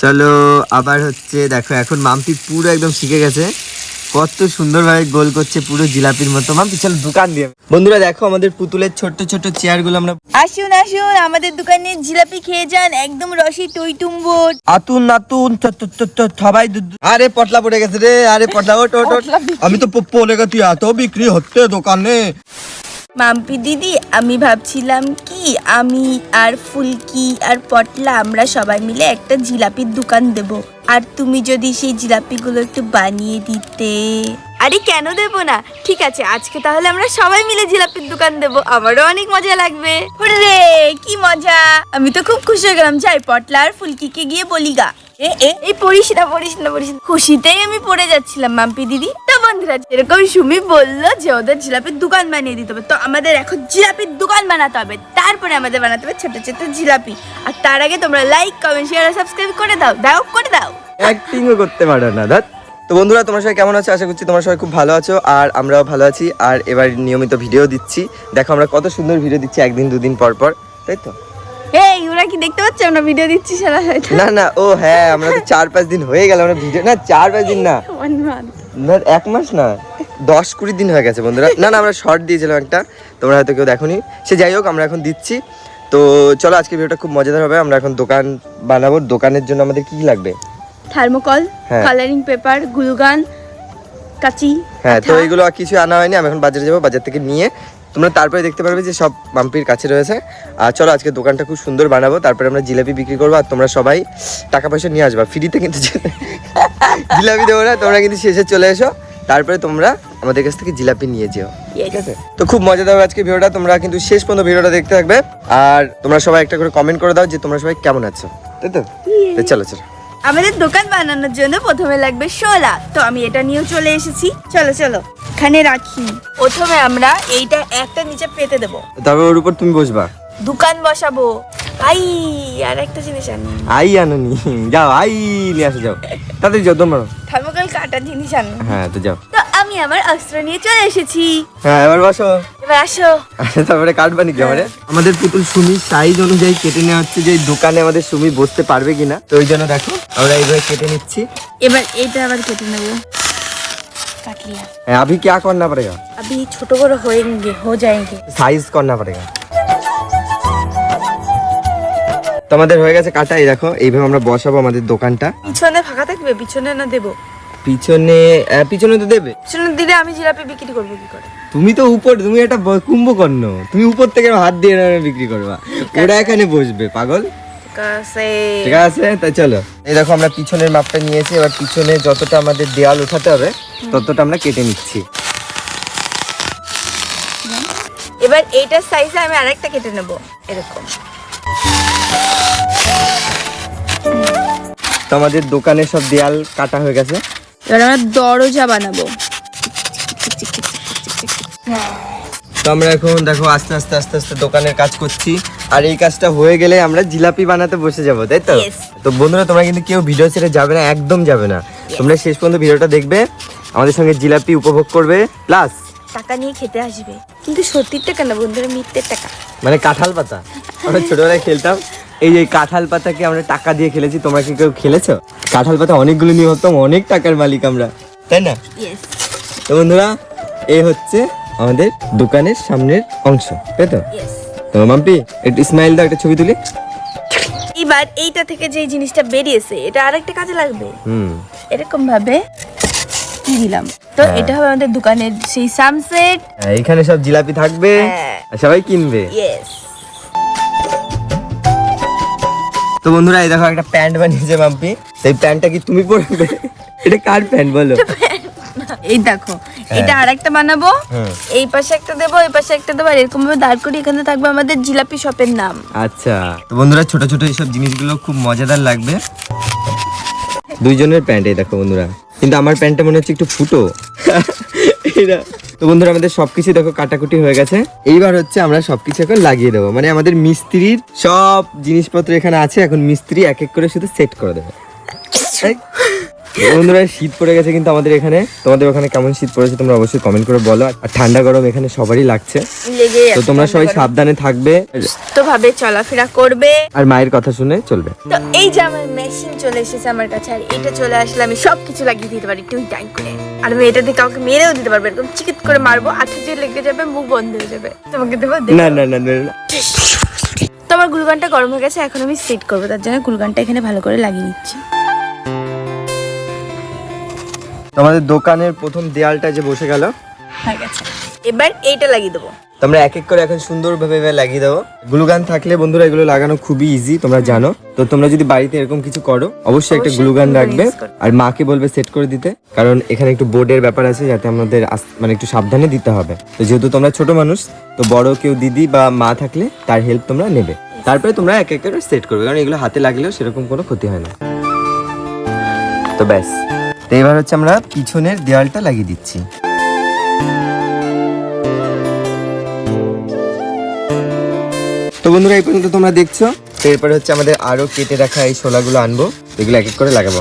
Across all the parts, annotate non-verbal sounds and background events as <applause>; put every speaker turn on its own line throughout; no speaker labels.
চলো আবার হচ্ছে দেখো এখন মাম্পি পুরো একদম শিখে গেছে। কত সুন্দরভাবে গোল করছে পুরো জিলাপির মতো। মাম্পি চলো দোকান দিয়ে বন্ধুরা দেখো আমাদের পুতুলের ছোট্ট ছোট্ট চেয়ারগুলো আমরা
আসুন আসুন আমাদের দোকানে জিলাপি খেয়ে যান। একদম রসি টই টুম্বর
আতুন নাতুন সবাই আরে পটলা পড়ে গেছে রে আরে পটলা ওট ওট ওট। আমি তো প- পড়ে গেছি এত বিক্রি হচ্ছে দোকানে।
মাম্পি দিদি আমি ভাবছিলাম কি আমি আর ফুলকি আর পটলা আমরা সবাই মিলে একটা জিলাপির দোকান দেব। আর তুমি যদি সেই জিলাপিগুলো একটু বানিয়ে দিতে। আরে কেন দেব না? ঠিক আছে আজকে তাহলে আমরা সবাই মিলে জিলাপির দোকান দেব। আমারও অনেক মজা লাগবে। রে কি মজা! আমি তো খুব খুশি হয়ে গেলাম যাই পটলা আর ফুলকিকে গিয়ে বলি গা। এই পড়িস না পড়িস না পড়িস না। খুশিতেই আমি পড়ে যাচ্ছিলাম মাম্পি দিদি। তো বন্ধুরা এরকম সুমি বলল যে ওদের জিলাপির দোকান বানিয়ে দিতে হবে তো আমাদের এখন জিলাপির দোকান বানাতে হবে। তারপরে আমাদের বানাতে হবে ছোট ছোট জিলাপি। আর তার আগে তোমরা লাইক কমেন্ট শেয়ার আর সাবস্ক্রাইব করে দাও দাও করে দাও।
অ্যাক্টিংও করতে পারো না দাদ তো বন্ধুরা তোমরা সবাই কেমন আছো? আশা করছি তোমরা সবাই খুব ভালো আছো আর আমরাও ভালো আছি। আর এবার নিয়মিত ভিডিও দিচ্ছি। দেখো আমরা কত সুন্দর ভিডিও দিচ্ছি একদিন দুদিন পর পর তাই তো?
এই ওরা কি দেখতে পাচ্ছ? আমরা ভিডিও দিচ্ছি সারা
না না ও হ্যাঁ আমরা তো চার পাঁচ দিন হয়ে গেল আমরা ভিডিও না চার পাঁচ দিন না। না এক মাস না দশ কুড়ি দিন হয়ে গেছে বন্ধুরা। না না আমরা শর্ট দিয়েছিলাম একটা তোমরা হয়তো কেউ দেখোনি। সে যাই হোক আমরা এখন দিচ্ছি। তো চলো আজকে ভিডিওটা খুব মজাদার হবে। আমরা এখন দোকান বানাবো। দোকানের জন্য আমাদের কি কি লাগবে?
থার্মোকল
হ্যাঁ।
কালারিং পেপার গ্লুগান কাচি
হ্যাঁ তো। এইগুলো আর কিছু আনা হয়নি। আমি এখন বাজারে যাব বাজার থেকে নিয়ে তোমরা তারপরে দেখতে পারবে যে সব মাম্পির কাছে রয়েছে। আর চলো আজকে দোকানটা খুব সুন্দর বানাবো তারপরে আমরা জিলাপি বিক্রি করব আর তোমরা সবাই টাকা পয়সা নিয়ে আসবা। ফ্রিতে কিন্তু <laughs> জিলাপি দেবো না তোমরা কিন্তু শেষে চলে এসো। তারপরে তোমরা আমাদের কাছ থেকে জিলাপি নিয়ে যেও। ঠিক আছে? তো খুব মজাদার হবে আজকে ভিডিওটা তোমরা কিন্তু শেষ পর্যন্ত ভিডিওটা দেখতে থাকবে। আর তোমরা সবাই একটা করে কমেন্ট করে দাও যে তোমরা সবাই কেমন আছো। তাই তো? তো চলো চলো।
আমাদের দোকান বানানোর জন্য প্রথমে লাগবে শোলা তো আমি এটা নিয়েও চলে এসেছি। চলো চলো। এখানে রাখি। প্রথমে আমরা এইটা একটা নিচে পেতে দেব।
তারপর ওর উপর তুমি বসবা।
দোকান বসাবো। আই আর একটা জিনিস আনি।
আই আনোনি। যাও আই নিয়ে আসো যাও। তাড়াতাড়ি যাও তোমরা
থার্মোকল কাটা জিনিস আনি।
হ্যাঁ তো যাও।
তো আমি আমার অস্ত্র নিয়ে চলে এসেছি।
হ্যাঁ এবার বসো।
এবার আসো।
তারপরে কাটবা নাকি আমাদের? আমাদের পুতুল সুমি সাইজ অনুযায়ী কেটে নেওয়া হচ্ছে যে দোকানে আমাদের সুমি বসতে পারবে কিনা। তো ওই জন্য দেখো আমরা এইভাবে কেটে নিচ্ছি।
এবার এটা আবার কেটে নেব। काट लिया
হ্যাঁ अभी क्या करना पड़ेगा
अभी छोटे बड़े होएंगे हो जाएंगे
সাইজ করনা पड़ेगा তো আমাদের হয়ে গেছে কাটা এই দেখো এইভাবে আমরা বসাবো আমাদের দোকানটা
পিছনে ফাঁকা থাকবে পিছনে না দেবো
পিছনে আহ, পিছনে তো দেবে
পিছনে দিলে আমি জিলাপি বিক্রি করবো কি করে
তুমি তো উপর তুমি একটা ব- কুম্ভকর্ণ তুমি উপর থেকে হাত দিয়ে এরম বিক্রি করবা ওরা এখানে বসবে পাগল
কাছে
ঠিক আছে তাই চলো। এই দেখো আমরা পিছনের মাপটা নিয়েছি। এবার পিছনে যতটা আমাদের দেওয়াল উঠাতে হবে ততটা আমরা কেটে নিচ্ছি।
এবার এইটার সাইজে আমি আরেকটা কেটে নেব এরকম।
তো আমাদের দোকানের সব দেয়াল কাটা হয়ে গেছে।
এবার আমরা দরজা বানাবো।
তো আমরা এখন দেখো আস্তে আস্তে আস্তে আস্তে দোকানের কাজ করছি। আর এই কাজটা হয়ে গেলে আমরা জিলাপি বানাতে বসে যাব তাই তো? তো বন্ধুরা তোমরা কিন্তু কেউ ভিডিও ছেড়ে যাবে না একদম যাবে না। তোমরা শেষ পর্যন্ত ভিডিওটা দেখবে আমাদের সঙ্গে জিলাপি উপভোগ করবে প্লাস
টাকা নিয়ে খেতে আসবে। কিন্তু সত্যির টাকা না বন্ধুরা মিথ্যের টাকা।
মানে কাঁঠাল পাতা। আমরা <laughs> ছোটবেলায় খেলতাম এই যে কাঁঠাল পাতাকে আমরা টাকা দিয়ে খেলেছি তোমরা কি কেউ খেলেছো? কাঁঠাল পাতা অনেকগুলো নিয়ে হতাম অনেক টাকার মালিক আমরা তাই না? তো বন্ধুরা এই হচ্ছে আমাদের দোকানের সামনের অংশ তাই তো? তো মাম্পি একটু স্মাইল দাও একটা ছবি তুলি।
এবার এইটা থেকে যে জিনিসটা বেরিয়েছে এটা আরেকটা কাজে লাগবে।
হুম।
এরকম ভাবে কি দিলাম? তো
হ্যাঁ।
এটা হবে আমাদের দোকানের সেই সানসেট
হ্যাঁ, এইখানে সব জিলাপি থাকবে
হ্যাঁ।
আর সবাই কিনবে।
ইয়েস
তো বন্ধুরা এই দেখো একটা প্যান্ট বানিয়েছে মাম্পি। সেই প্যান্টটা কি তুমি পরবে? এটা কার প্যান্ট বলো?
এই দেখো এটা আরেকটা বানাবো। এই পাশে একটা দেবো এই পাশে একটা দেবো আর এরকম ভাবে দাঁড় করি এখানে থাকবে আমাদের জিলাপি শপের নাম।
আচ্ছা। তো বন্ধুরা ছোট ছোট এইসব জিনিসগুলো খুব মজাদার লাগবে। দুইজনের প্যান্ট এই দেখো বন্ধুরা। কিন্তু আমার প্যান্টটা মনে হচ্ছে একটু ফুটো। এইটা। তো বন্ধুরা আমাদের সবকিছু দেখো কাটাকুটি হয়ে গেছে। এইবার হচ্ছে আমরা সবকিছু এখন লাগিয়ে দেবো। মানে আমাদের মিস্ত্রির সব জিনিসপত্র এখানে আছে এখন মিস্ত্রি এক এক করে শুধু সেট করে দেবে। বন্ধুরা শীত পড়ে গেছে কিন্তু আমাদের এখানে। তোমাদের ওখানে কেমন শীত পড়েছে তোমরা অবশ্যই কমেন্ট করে বলো। আর ঠান্ডা গরম এখানে সবারই লাগছে। তো তোমরা সবাই সাবধানে থাকবে।
তো ভাবে চলাফেরা করবে।
আর মায়ের কথা শুনে চলবে।
তো এই যে আমার মেশিন চলে এসেছে আমার কাছে আর এটা চলে আসলে আমি সব কিছু লাগিয়ে দিতে পারি টুই টাইম করে। আর আমি এটা দিয়ে কাউকে মেরেও দিতে পারব এরকম চিকিৎ করে মারবো আঠা যে লেগে যাবে মুখ বন্ধ হয়ে যাবে। তোমাকে দেবো?
না না না না না।
তো আমার গুলগানটা গরম হয়ে গেছে এখন আমি সেট করব তার জন্য গুলগানটা এখানে ভালো করে লাগিয়ে নিচ্ছি।
তোমাদের দোকানের প্রথম দেয়ালটা যে বসে গেল
হয়ে গেছে। এবার এইটা লাগিয়ে দেবো।
তোমরা এক এক করে এখন সুন্দরভাবে এবার লাগিয়ে দেবো গ্লুগান থাকলে বন্ধুরা এগুলো লাগানো খুবই ইজি তোমরা জানো। তো তোমরা যদি বাড়িতে এরকম কিছু করো অবশ্যই একটা গ্লুগান রাখবে। আর মাকে বলবে সেট করে দিতে কারণ এখানে একটু বোর্ডের ব্যাপার আছে যাতে আমাদের মানে একটু সাবধানে দিতে হবে। তো যেহেতু তোমরা ছোট মানুষ তো বড় কেউ দিদি বা মা থাকলে তার হেল্প তোমরা নেবে। তারপরে তোমরা এক এক করে সেট করবে কারণ এগুলো হাতে লাগলেও সেরকম কোনো ক্ষতি হয় না। তো ব্যাস। তো এবার হচ্ছে আমরা পিছনের দেওয়ালটা লাগিয়ে দিচ্ছি। তো বন্ধুরা এই পর্যন্ত তোমরা দেখছ। তো এরপরে হচ্ছে আমাদের আরও কেটে রাখা এই শোলাগুলো আনব। এগুলো এক এক করে লাগাবো।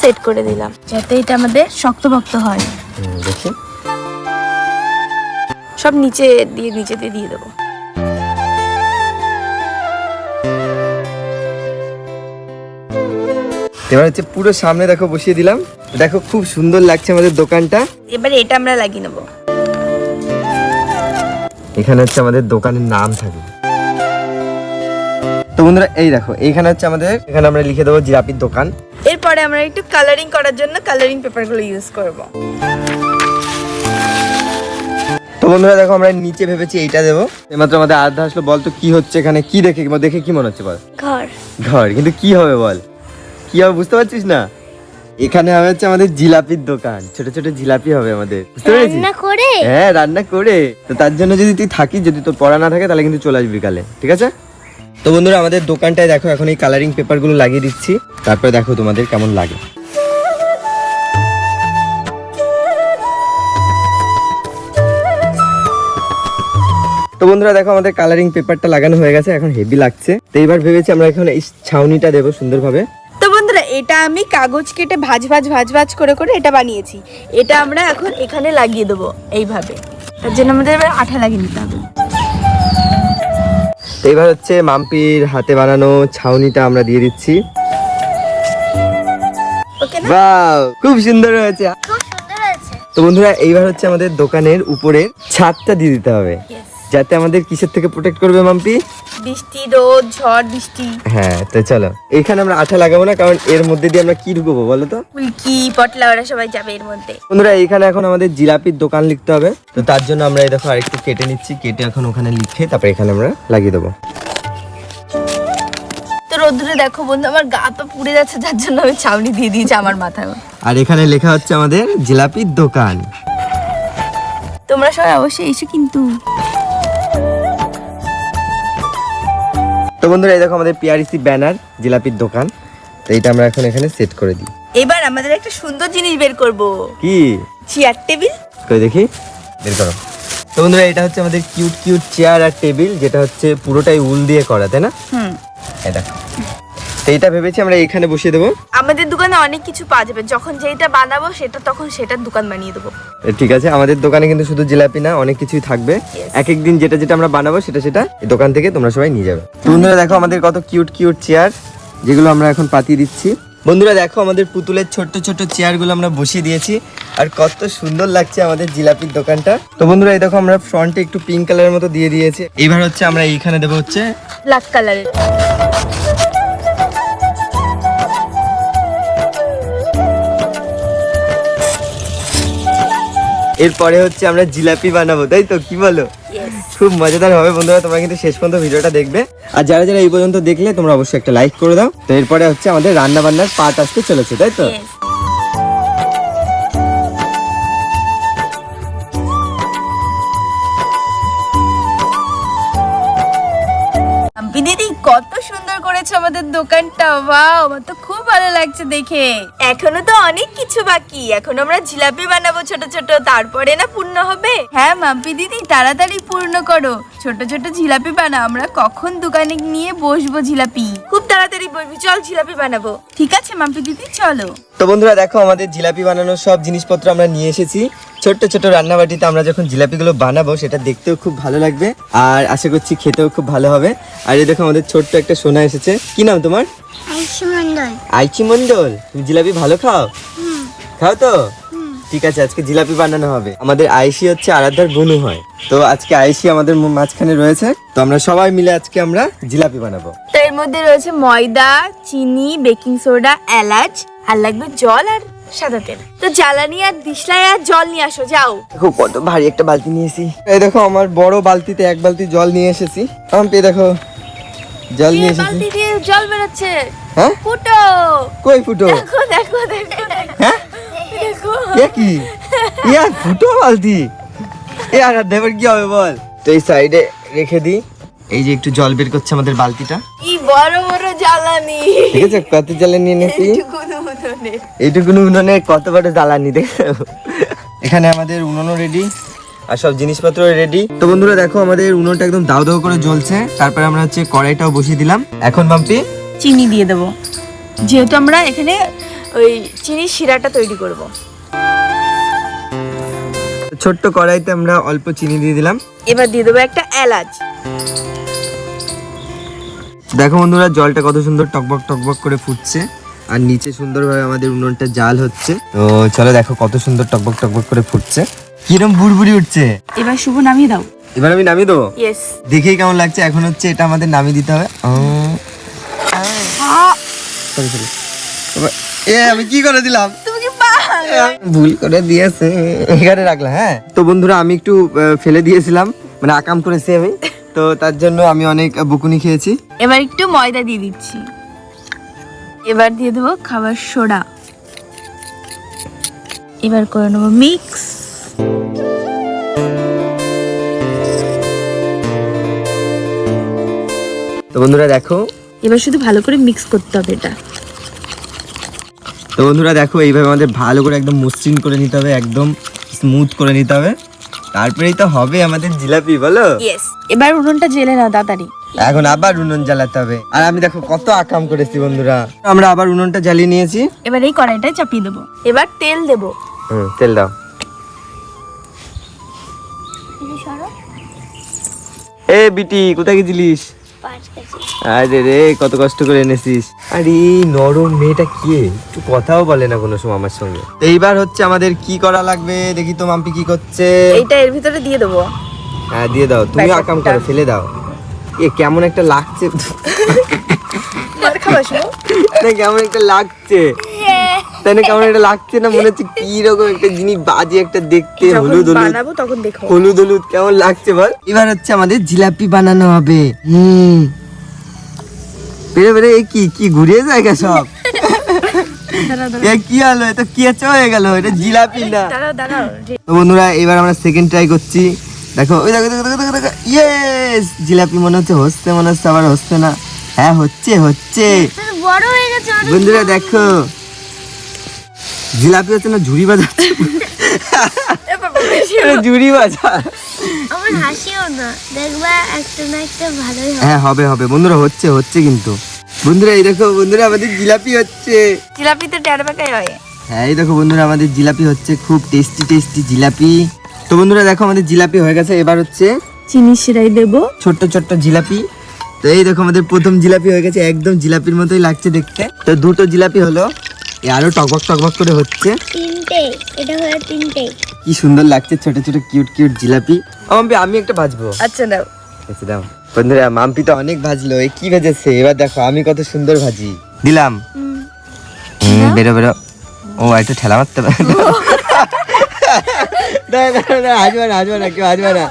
সেট করে দিলাম। যাতে এটা আমাদের শক্তভক্ত হয়।
দেখি।
সব নিচে দিয়ে নিচেতে দিয়ে দেবো।
এবার হচ্ছে পুরো সামনে দেখো বসিয়ে দিলাম। দেখো খুব সুন্দর লাগছে আমাদের দোকানটা।
এবারে এটা আমরা লাগিয়ে নেব।
এখানে হচ্ছে আমাদের দোকানের নাম থাকবে। তো বন্ধুরা এই দেখো এইখানে হচ্ছে আমাদের এখানে আমরা লিখে দেবো জিরাপির দোকান।
এরপরে আমরা একটু কালারিং করার জন্য কালারিং পেপারগুলো ইউজ করব।
তো বন্ধুরা দেখো আমরা নিচে ভেবেছি এইটা দেবো। এমাত্র আমাদের আধা আসলো বল তো কি হচ্ছে এখানে? কি দেখে দেখে কি মনে হচ্ছে বল?
ঘর।
ঘর কিন্তু কি হবে বল? কি হবে বুঝতে পারছিস না? এখানে হবে হচ্ছে আমাদের জিলাপির দোকান। ছোট ছোট জিলাপি হবে আমাদের। বুঝতে পেরেছিস?
করে?
হ্যাঁ রান্না করে। তো তার জন্য যদি তুই থাকিস যদি তোর পড়া না থাকে তাহলে কিন্তু চলে আসবি বিকালে। ঠিক আছে? তো বন্ধুরা আমাদের দোকানটায় দেখো এখন এই কালারিং পেপারগুলো লাগিয়ে দিচ্ছি। তারপরে দেখো তোমাদের কেমন লাগে। তো বন্ধুরা দেখো আমাদের কালারিং পেপারটা লাগানো হয়ে গেছে এখন হেভি লাগছে। তো এইবার ভেবেছি আমরা এখন এই ছাউনিটা দেবো সুন্দরভাবে।
এটা আমি কাগজ কেটে ভাজ ভাজ ভাজ ভাজ করে করে এটা বানিয়েছি। এটা আমরা এখন এখানে লাগিয়ে দেবো এইভাবে। তার জন্য আমাদের এবার আঠা লাগিয়ে নিতে হবে।
এবার হচ্ছে মাম্পির হাতে বানানো ছাউনিটা আমরা দিয়ে দিচ্ছি। বাহ খুব সুন্দর হয়েছে।
খুব সুন্দর আছে
তো বন্ধুরা এইবার হচ্ছে আমাদের দোকানের উপরের ছাদটা দিয়ে দিতে হবে। যাতে আমাদের কিসের থেকে প্রোটেক্ট করবে মাম্পি?
বৃষ্টি রোদ ঝড় বৃষ্টি।
হ্যাঁ তো চলো। এখানে আমরা আঠা লাগাবো না কারণ এর মধ্যে দিয়ে আমরা কি ঢুকবো বলো তো?
ফুলকি পটলা ওরা সবাই যাবে এর মধ্যে।
বন্ধুরা এখানে এখন আমাদের জিলাপির দোকান লিখতে হবে। তো তার জন্য আমরা এই দেখো আরেকটু কেটে নিচ্ছি কেটে এখন ওখানে লিখে তারপরে এখানে আমরা লাগিয়ে দেবো।
তো রোদ্রে দেখো বন্ধু আমার গা তো পুড়ে যাচ্ছে যার জন্য আমি ছাউনি দিয়ে দিয়েছি আমার মাথায়।
আর এখানে লেখা হচ্ছে আমাদের জিলাপির দোকান।
তোমরা সবাই অবশ্যই এসো কিন্তু।
তো বন্ধুরা এই দেখো আমাদের পিআরসি ব্যানার জিলাপির দোকান। তো এটা আমরা এখন এখানে সেট করে দিই।
এবার আমাদের একটা সুন্দর জিনিস বের করব।
কি?
চেয়ার টেবিল
করে দেখি? বের করো। তো বন্ধুরা এটা হচ্ছে আমাদের কিউট কিউট চেয়ার আর টেবিল যেটা হচ্ছে পুরোটাই উল দিয়ে করা তাই না?
হুম।
এই দেখো। তো এইটা ভেবেছি আমরা এখানে বসিয়ে দেবো।
আমাদের দোকানে অনেক কিছু পাওয়া যাবে। যখন যেটা বানাবো সেটা তখন সেটার দোকান বানিয়ে দেবো।
ঠিক আছে আমাদের দোকানে কিন্তু শুধু জিলাপি না অনেক কিছুই থাকবে। এক এক দিন যেটা যেটা আমরা বানাবো সেটা সেটা এই দোকান থেকে তোমরা সবাই নিয়ে যাবে। বন্ধুরা দেখো আমাদের কত কিউট কিউট চেয়ার যেগুলো আমরা এখন পাতিয়ে দিচ্ছি। বন্ধুরা দেখো আমাদের পুতুলের ছোট্ট ছোট্ট চেয়ারগুলো আমরা বসিয়ে দিয়েছি আর কত সুন্দর লাগছে আমাদের জিলাপির দোকানটা। তো বন্ধুরা এই দেখো আমরা ফ্রন্টে একটু পিঙ্ক কালারের মতো দিয়ে দিয়েছি। এবার হচ্ছে আমরা এইখানে দেবো হচ্ছে
ব্ল্যাক কালারের
এরপরে হচ্ছে আমরা জিলাপি বানাবো তাই তো? কি বলো? খুব মজাদার হবে বন্ধুরা তোমরা কিন্তু শেষ পর্যন্ত ভিডিওটা দেখবে। আর যারা যারা এই পর্যন্ত দেখলে তোমরা অবশ্যই একটা লাইক করে দাও। তো এরপরে হচ্ছে আমাদের রান্না বান্নার পার্ট আসতে চলেছে তাই তো?
দিদি কত সুন্দর করেছে আমাদের দোকানটা। বাহ আমার তো ভালো লাগছে দেখে। এখনও তো অনেক কিছু বাকি। এখন আমরা জিলাপি বানাবো ছোট ছোট তারপরে না পূর্ণ হবে? হ্যাঁ মাম্পি দিদি তাড়াতাড়ি পূর্ণ করো। ছোট ছোট জিলাপি বানা আমরা কখন দোকানে নিয়ে বসবো জিলাপি? খুব তাড়াতাড়ি বসবি চল জিলাপি বানাবো। ঠিক আছে মাম্পি দিদি চলো।
তো বন্ধুরা দেখো আমাদের জিলাপি বানানোর সব জিনিসপত্র আমরা নিয়ে এসেছি। ছোট্ট ছোট রান্নাবাটিতে আমরা যখন জিলাপিগুলো বানাবো সেটা দেখতেও খুব ভালো লাগবে আর আশা করছি খেতেও খুব ভালো হবে। আর এই দেখো আমাদের ছোট্ট একটা সোনা এসেছে। কি নাম তোমার? আইচি মন্ডল তুমি জিলাপি ভালো খাও? খাও তো? ঠিক আছে আজকে জিলাপি বানানো হবে। আমাদের আইসি হচ্ছে আরাধ্যার বনু হয়। তো আজকে আইসি আমাদের মাঝখানে রয়েছে। তো আমরা সবাই মিলে আজকে আমরা জিলাপি বানাবো।
তো এর মধ্যে রয়েছে ময়দা চিনি বেকিং সোডা এলাচ আর লাগবে জল আর সাদা তেল। তো জ্বালানি আর দিশলাই আর জল নিয়ে আসো যাও।
দেখো কত ভারী একটা বালতি নিয়েছি এই দেখো আমার বড় বালতিতে এক বালতি জল নিয়ে এসেছি। আম্পি দেখো জল নিয়ে এসেছি।
বালতি দিয়ে জল বেরোচ্ছে?
হ্যাঁ?
ফুটো!
কই ফুটো?
দেখো দেখো দেখো
হ্যাঁ?
দেখো।
এ কি? ইয়ার ফুটো বালতি? এ আর দেবার কি হবে বল? তো এই সাইডে রেখে দিই। এই যে একটু জল বের করছে আমাদের বালতিটা।
কি বড় বড় জ্বালানি।
ঠিক আছে কত
কোনো উঠোনে
এইটুকুনি উনুনে কত বড় জ্বালানি দেখো এখানে আমাদের উনুনও রেডি আর সব জিনিসপত্র রেডি তো বন্ধুরা দেখো আমাদের উনুনটা একদম দাউ দাউ করে জ্বলছে। তারপরে আমরা হচ্ছে কড়াইটাও বসিয়ে দিলাম। এখন বাম্পি
চিনি দিয়ে দেবো। যেহেতু আমরা এখানে ওই চিনির শিরাটা তৈরি করব।
ছোট্ট কড়াইতে আমরা অল্প চিনি দিয়ে দিলাম।
এবার দিয়ে দেবো একটা এলাচ।
দেখো বন্ধুরা জলটা কত সুন্দর টকবক টকবক করে ফুটছে। আর নিচে সুন্দরভাবে আমাদের উনুনটা জাল হচ্ছে। তো চলো দেখো কত সুন্দর টকবক টকবক করে ফুটছে। কিরম বুড়বুড়ি উঠছে।
এবার শুভ নামিয়ে দাও।
এবার আমি নামিয়ে দেবো? দেখেই কেমন লাগছে এখন হচ্ছে এটা আমাদের নামিয়ে দিতে হবে. এবার- এ আমি কি করে দিলাম?
তুমি কি পাগল?
ভুল করে দিয়েছে। এখানে রাখলাম হ্যাঁ। তো বন্ধুরা আমি একটু ফেলে দিয়েছিলাম মানে আকাম করেছি আমি। তো তার জন্য আমি অনেক বকুনি খেয়েছি।
এবার একটু ময়দা দিয়ে দিচ্ছি। এবার দিয়ে দেবো খাবার সোডা। এবার করে নেব মিক্স।
তো বন্ধুরা দেখো।
এবার শুধু ভালো করে মিক্স করতে হবে এটা।
তো বন্ধুরা দেখো এইভাবে আমাদের ভালো করে একদম মসৃণ করে নিতে হবে একদম স্মুথ করে নিতে হবে। তারপরেই তো হবে আমাদের জিলাপি বলো?
এবার উনুনটা জেলে না তাড়াতাড়ি।
এখন আবার উনুন জ্বালাতে হবে। আর আমি দেখো কত আকাম করেছি বন্ধুরা। আমরা আবার উনুনটা জ্বালিয়ে নিয়েছি।
এবার এই কড়াইটায় চাপিয়ে দেবো। এবার তেল দেবো।
হুম তেল দাও। এ বিটি কোথায় গেছিলিস? আরে রে কত কষ্ট করে এনেছিস। আরে এই নরম মেয়েটা কি? একটু কথাও বলে না কোনো সময় আমার সঙ্গে। এইবার হচ্ছে আমাদের কি করা লাগবে? দেখি তো মাম্পি কি করছে।
এইটা এর ভিতরে দিয়ে দেবো।
হ্যাঁ দিয়ে দাও। তুমি আকাম করে ফেলে দাও। এ কেমন একটা লাগছে? না কেমন একটা লাগছে? তাই না কেমন একটা লাগছে না মনে হচ্ছে কি রকম একটা জিনিস বাজে একটা দেখতে হলুদ হলুদ।
তখন দেখো।
হলুদ হলুদ কেমন লাগছে বল? এবার হচ্ছে আমাদের জিলাপি বানানো হবে। হুম। বেরে বেরে এ কি কি ঘুরিয়ে জায়গা সব? এ কি হলো এটা কেঁচো হয়ে গেল এটা জিলাপি না। তো বন্ধুরা এবার আমরা সেকেন্ড ট্রাই করছি। দেখো ওই দেখো দেখো দেখো দেখো ইয়েস জিলাপি মনে হচ্ছে হচ্ছে মনে হচ্ছে আবার হচ্ছে না। হ্যাঁ হচ্ছে হচ্ছে।
বড় হয়ে গেছে
বন্ধুরা দেখো। জিলাপি হচ্ছে না ঝুড়ি বাজাচ্ছে। ঝুড়ি বাজা
আমার হাসিও না। দেখবা একটা না একটা ভালোই
হ্যাঁ হবে হবে। বন্ধুরা হচ্ছে হচ্ছে কিন্তু। বন্ধুরা এই দেখো বন্ধুরা আমাদের জিলাপি হচ্ছে।
জিলাপি তো টের হয়।
হ্যাঁ এই দেখো বন্ধুরা আমাদের জিলাপি হচ্ছে। খুব টেস্টি টেস্টি জিলাপি। তো বন্ধুরা দেখো আমাদের জিলাপি হয়ে গেছে এবার হচ্ছে
চিনি সিরাই দেবো।
ছোট্ট ছোট্ট জিলাপি। তো এই দেখো আমাদের প্রথম জিলাপি হয়ে গেছে একদম জিলাপির মতোই লাগছে দেখতে। তো দুটো জিলাপি হলো এ আরও টকবক টকবক করে হচ্ছে।
তিনটে এটা হলো তিনটে।
কি সুন্দর লাগছে ছোট ছোট কিউট কিউট জিলাপি। আমি আমি একটা ভাজবো।
আচ্ছা দাও
আচ্ছা দাও। বন্ধুরা মাম্পি তো অনেক ভাজলো এ কি ভেজেছে? এবার দেখো আমি কত সুন্দর ভাজি। দিলাম। হুম, বেরো বেরো। ও একটু ঠেলা মারতে পারে। না না না, না হাজবা না কেউ হাজবা না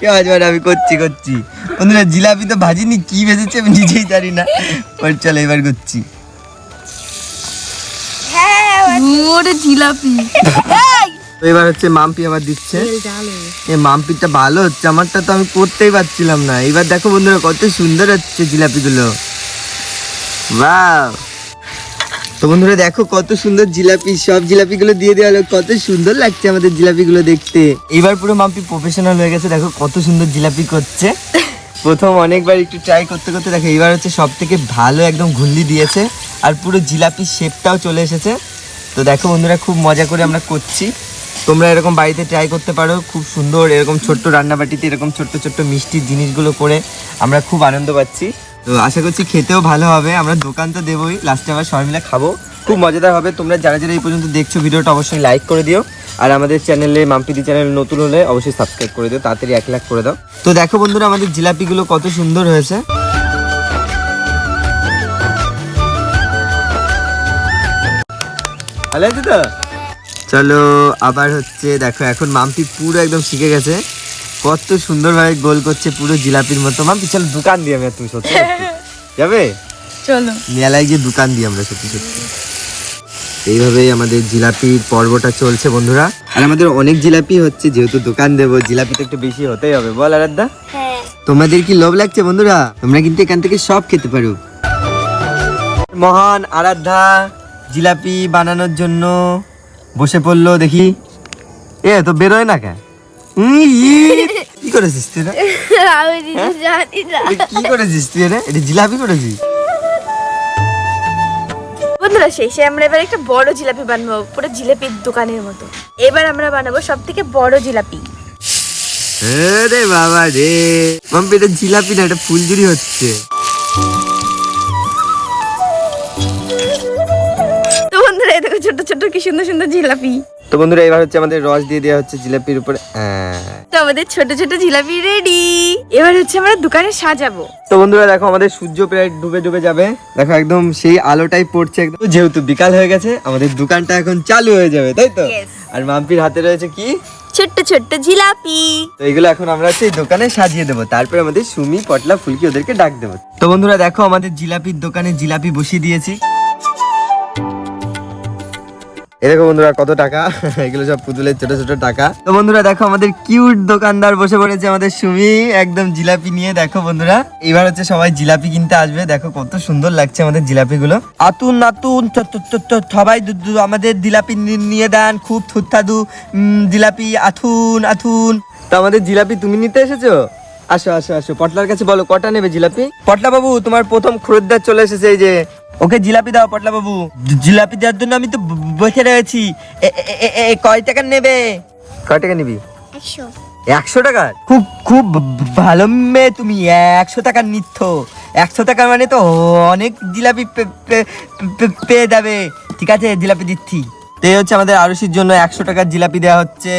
কেউ হাজবা না আমি করছি করছি। বন্ধুরা জিলাপি তো ভাজিনি কি ভেজেছে আমি নিজেই জানি না। চলো এবার করছি।
জিলাপি।
তো এবার হচ্ছে মাম্পি আবার দিচ্ছে। এ মাম্পিটা ভালো হচ্ছে আমারটা তো আমি করতেই পারছিলাম না। এবার দেখো বন্ধুরা কত সুন্দর হচ্ছে জিলাপিগুলো। বাহ তো বন্ধুরা দেখো কত সুন্দর জিলাপি, সব জিলাপিগুলো দিয়ে দেওয়া হলো। কত সুন্দর লাগছে আমাদের জিলাপিগুলো দেখতে। এবার পুরো মাম্পি প্রফেশনাল হয়ে গেছে। দেখো কত সুন্দর জিলাপি করছে। প্রথম অনেকবার একটু ট্রাই করতে করতে দেখো, এবার হচ্ছে সব থেকে ভালো একদম ঘুল্লি দিয়েছে। আর পুরো জিলাপির শেপটাও চলে এসেছে। তো দেখো বন্ধুরা, খুব মজা করে আমরা করছি। তোমরা এরকম বাড়িতে ট্রাই করতে পারো। খুব সুন্দর এরকম ছোট্ট রান্নাবাটিতে এরকম ছোট্ট ছোট্ট মিষ্টি জিনিসগুলো করে আমরা খুব আনন্দ পাচ্ছি। তো আশা করছি খেতেও ভালো হবে। আমরা দোকান তো দেবোই লাস্টে আবার সবাই মিলে খাব। খুব মজাদার হবে, তোমরা যারা যারা এই পর্যন্ত দেখছ ভিডিওটা অবশ্যই লাইক করে দিও। আর আমাদের চ্যানেলে মাম্পিদি চ্যানেল নতুন হলে অবশ্যই সাবস্ক্রাইব করে দিও, তাড়াতাড়ি এক লাখ করে দাও। তো দেখো বন্ধুরা, আমাদের জিলাপিগুলো কত সুন্দর হয়েছে। ভালো আছে চলো, আবার হচ্ছে, দেখো, এখন মাম্পি পুরো একদম শিখে গেছে। কত সুন্দরভাবে গোল করছে পুরো জিলাপির মতো। মাম্পি চলো দোকান দিই আমি তুমি সত্যি। <laughs> যাবে?
চলো।
মেলায় গিয়ে দোকান দিই আমরা সত্যি সত্যি। এইভাবেই আমাদের জিলাপির পর্বটা চলছে বন্ধুরা। আর আমাদের অনেক জিলাপি হচ্ছে যেহেতু দোকান দেবো জিলাপি তো একটু বেশি হতেই হবে। বল আরাধ্যা।
হ্যাঁ।
তোমাদের কি লোভ লাগছে বন্ধুরা? তোমরা কিন্তু এখান থেকে সব খেতে পারো। মহান আরাধ্যা জিলাপি বানানোর জন্য বসে পড়ল দেখি। এ তো বেরোয় না কেন? কি করেছিস তুই রে?
আমি জানি না
কি করেছিস তুই রে এটা জিলাপি করেছিস
বন্ধুরা শেষে আমরা এবার একটা বড় জিলাপি বানাবো পুরো জিলাপির দোকানের মতো এবার আমরা বানাবো সব থেকে বড় জিলাপি
রে বাবা রে মাম্পি এটা জিলাপি না এটা ফুলঝুরি হচ্ছে
তো বন্ধুরা এই দেখো ছোট ছোট কি সুন্দর সুন্দর জিলাপি
তো বন্ধুরা এবার হচ্ছে আমাদের রস দিয়ে দেওয়া হচ্ছে জিলাপির উপরে।
তো আমাদের ছোট ছোট জিলাপি রেডি এবার হচ্ছে আমরা দোকানে সাজাবো।
তো বন্ধুরা দেখো আমাদের সূর্য প্রায় ডুবে ডুবে যাবে। দেখো একদম সেই আলোটাই পড়ছে একদম। যেহেতু বিকাল হয়ে গেছে আমাদের দোকানটা এখন চালু হয়ে যাবে তাই তো? আর মাম্পির হাতে রয়েছে কি?
ছোট্ট ছোট্ট জিলাপি।
তো এগুলো এখন আমরা সেই দোকানে সাজিয়ে দেবো। তারপরে আমাদের সুমি পটলা ফুলকি ওদেরকে ডাক দেবো। তো বন্ধুরা দেখো আমাদের জিলাপির দোকানে জিলাপি বসিয়ে দিয়েছি। এ দেখো বন্ধুরা, কত টাকা? <laughs> এগুলো সব পুতুলের ছোট ছোট টাকা। তো বন্ধুরা, দেখো আমাদের কিউট দোকানদার বসে পড়েছে আমাদের সুমি। একদম জিলাপি নিয়ে, দেখো বন্ধুরা। এবার হচ্ছে সবাই জিলাপি কিনতে আসবে। দেখো কত সুন্দর লাগছে আমাদের জিলাপিগুলো। আতুন নাতুন সবাই আমাদের জিলাপি নিয়ে দেন। খুব থুত্থাদু জিলাপি। আথুন আথুন তো আমাদের জিলাপি তুমি নিতে এসেছ? আসো আসো আসো। পটলার কাছে বলো, কটা নেবে জিলাপি? পটলা বাবু তোমার প্রথম খরিদ্দার চলে এসেছে, এই যে ওকে জিলাপি দাও পটলা বাবু। জিলাপি দেওয়ার জন্য আমি তো বসে রয়েছি। কয় টাকা নেবে? কয় টাকা নিবি?
একশো।
টাকা? খুব খুব ভালো মেয়ে তুমি। একশো টাকার নিত্য একশো টাকা মানে তো অনেক জিলাপি পে- পে- পে- পেয়ে যাবে। ঠিক আছে জিলাপি দিচ্ছি। তো এই হচ্ছে আমাদের আরুষির জন্য একশো টাকার জিলাপি দেওয়া হচ্ছে।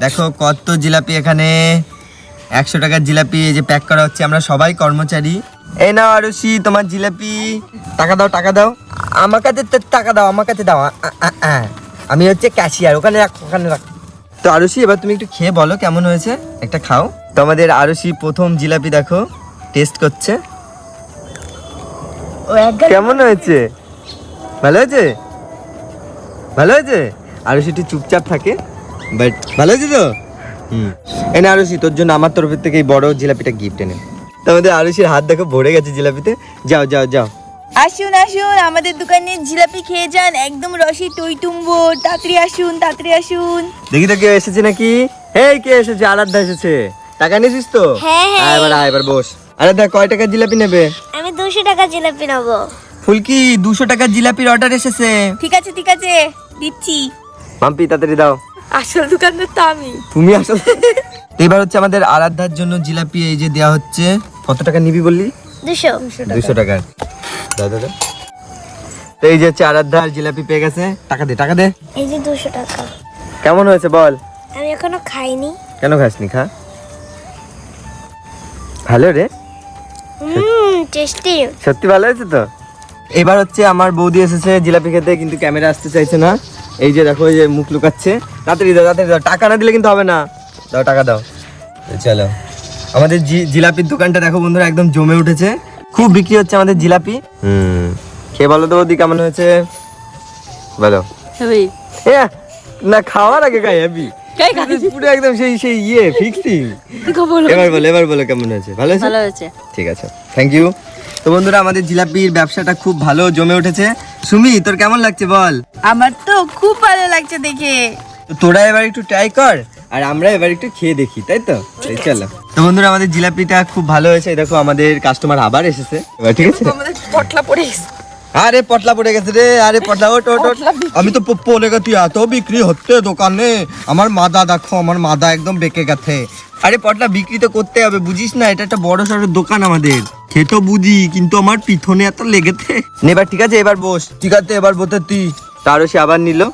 দেখো কত জিলাপি এখানে। একশো টাকার জিলাপি এই যে প্যাক করা হচ্ছে। আমরা সবাই কর্মচারী। এই নাও আরুষি তোমার জিলাপি। টাকা দাও টাকা দাও। আমার কাছে টাকা দাও আমার কাছে দাও। আমি হচ্ছে ক্যাশিয়ার ওখানে রাখ ওখানে রাখ। তো আরুষি এবার তুমি একটু খেয়ে বলো কেমন হয়েছে? একটা খাও। তো আমাদের আরুষি প্রথম জিলাপি দেখো টেস্ট করছে। কেমন হয়েছে? ভালো হয়েছে? ভালো হয়েছে? আরুষি একটু চুপচাপ থাকে বাট ভালো হয়েছে তো? হুম। এনে আরুষি তোর জন্য আমার তরফের থেকে এই বড় জিলাপিটা গিফট এনে তো আমাদের আরুষির হাত দেখো ভরে গেছে জিলাপিতে। যাও যাও যাও।
আসুন আসুন আমাদের দোকানে জিলাপি খেয়ে যান। একদম রসি টই টুম্বো তাড়াতাড়ি আসুন তাড়াতাড়ি আসুন।
দেখি তো কে এসেছে নাকি? হেই কে এসেছে? আরাধ্যা এসেছে। টাকা নিয়েছিস তো?
হ্যাঁ, হ্যাঁ।
আয় এবার আয় এবার বস। আরাধ্যা কয় টাকার জিলাপি নেবে?
আমি দুশো টাকা জিলাপি নেব।
ফুলকি দুশো টাকা জিলাপির অর্ডার এসেছে।
ঠিক আছে ঠিক আছে। দিচ্ছি।
মাম্পি তাড়াতাড়ি দাও।
আসল দোকানদার তো আমি।
তুমি আসলে এবার হচ্ছে আমাদের আরাধ্যার জন্য জিলাপি এই যে দেওয়া হচ্ছে। কত টাকা নিবি বললি?
দুশো।
দুশো টাকার দাও দাদা তো এই যে হচ্ছে আরাধ্যার জিলাপি পেয়ে গেছে টাকা দে টাকা দে।
এই যে দুশো টাকা।
কেমন হয়েছে বল?
আমি এখনও খাইনি।
কেন খাসনি খা? ভালো রে।
হুম টেস্টি
সত্যি ভালো হয়েছে তো? এবার হচ্ছে আমার বৌদি এসেছে জিলাপি খেতে কিন্তু ক্যামেরা আসতে চাইছে না। এই যে দেখো এই যে মুখ লুকাচ্ছে। তাড়াতাড়ি দাও তাড়াতাড়ি দাও। টাকা না দিলে কিন্তু হবে না। দাও টাকা দাও। চলো। আমাদের জি- জিলাপির দোকানটা দেখো বন্ধুরা একদম জমে উঠেছে। খুব বিক্রি হচ্ছে আমাদের জিলাপি। হুম। খেয়ে বলো তো বৌদি কেমন হয়েছে? বলো। না খাওয়ার আগে খাই হ্যাপি পুরো একদম সেই সেই ইয়ে ফিক্সিং এবার বলো এবার বলো কেমন হয়েছে। ভালো হয়েছে? ঠিক আছে। থ্যাংক ইউ তো বন্ধুরা আমাদের জিলাপির ব্যবসাটা খুব ভালো জমে উঠেছে। সুমি তোর কেমন লাগছে বল?
আমার তো খুব ভালো লাগছে দেখে।
তো তোরা এবার একটু ট্রাই কর আর আমরা এবার একটু খেয়ে দেখি তাই তো? চলো। তো বন্ধুরা আমাদের জিলাপিটা খুব ভালো হয়েছে। দেখো আমাদের কাস্টমার আবার এসেছে। এবার ঠিক আছে?
পটলা পড়ে
আরে পটলা পড়ে গেছে রে। আরে পটলা ওট ওট। আমি তো প- পড়ে গেছি এত বিক্রি হচ্ছে দোকানে। আমার মাদা দেখো আমার মাদা একদম বেঁকে গেছে। আরে পটলা বিক্রি তো করতে হবে বুঝিস না? এটা একটা বড় সড়ো দোকান আমাদের। সে তো বুঝি কিন্তু আমার পিছনে এত লেগেছে। এবার ঠিক আছে এবার বস। ঠিক আছে এবার বসে তুই। তারও সে আবার নিল।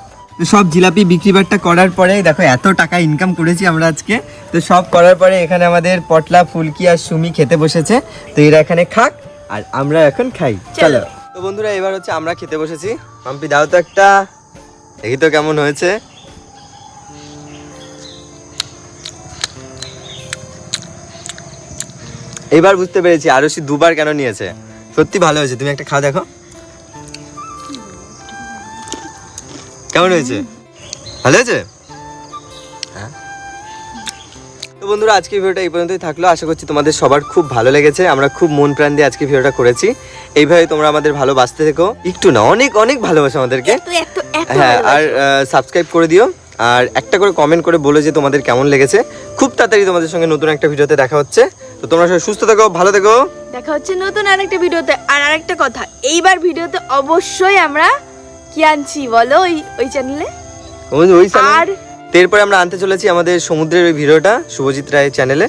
তো সব জিলাপি বিক্রি বাট্টা করার পরে দেখো এত টাকা ইনকাম করেছি আমরা আজকে। তো সব করার পরে এখানে আমাদের পটলা ফুলকি আর সুমি খেতে বসেছে। তো এরা এখানে খাক আর আমরা এখন খাই। চলো। তো বন্ধুরা এবার হচ্ছে আমরা খেতে বসেছি। পাম্পি দাও তো একটা। দেখি তো কেমন হয়েছে। এবার বুঝতে পেরেছি আরশি দুবার কেন নিয়েছে। সত্যি ভালো হয়েছে। তুমি একটা খাওয়া দেখো। কেমন হয়েছে? ভালো হয়েছে? হ্যাঁ। তো বন্ধুরা আজকের ভিডিওটা এই পর্যন্তই থাকল। আশা করছি তোমাদের সবার খুব ভালো লেগেছে। আমরা খুব মন প্রাণ দিয়ে আজকে ভিডিওটা করেছি। এইভাবে তোমরা আমাদের ভালোবাসতে থেকো। একটু না অনেক অনেক ভালোবাসো আমাদেরকে। হ্যাঁ আর সাবস্ক্রাইব করে দিও। আর একটা করে কমেন্ট করে বলো যে তোমাদের কেমন লেগেছে। খুব তাড়াতাড়ি তোমাদের সঙ্গে নতুন একটা ভিডিওতে দেখা হচ্ছে। তো তোমরা সবাই সুস্থ থেকো ভালো থেকো।
দেখা হচ্ছে নতুন আরেকটা ভিডিওতে। আর আরেকটা কথা এইবার ভিডিওতে অবশ্যই আমরা কি আনছি বলো ওই ওই চ্যানেলে
ওই আর? এরপরে আমরা আনতে চলেছি আমাদের সমুদ্রের ওই ভিডিওটা শুভজিৎ রায়ের চ্যানেলে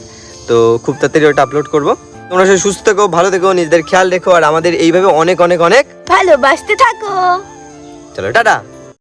তো খুব তাড়াতাড়ি ওটা আপলোড করব। তোমরা সবাই সুস্থ থেকো ভালো থেকো নিজেদের খেয়াল রেখো আর আমাদের এইভাবে অনেক অনেক অনেক
ভালোবাসতে থাকো।
চলো টাটা।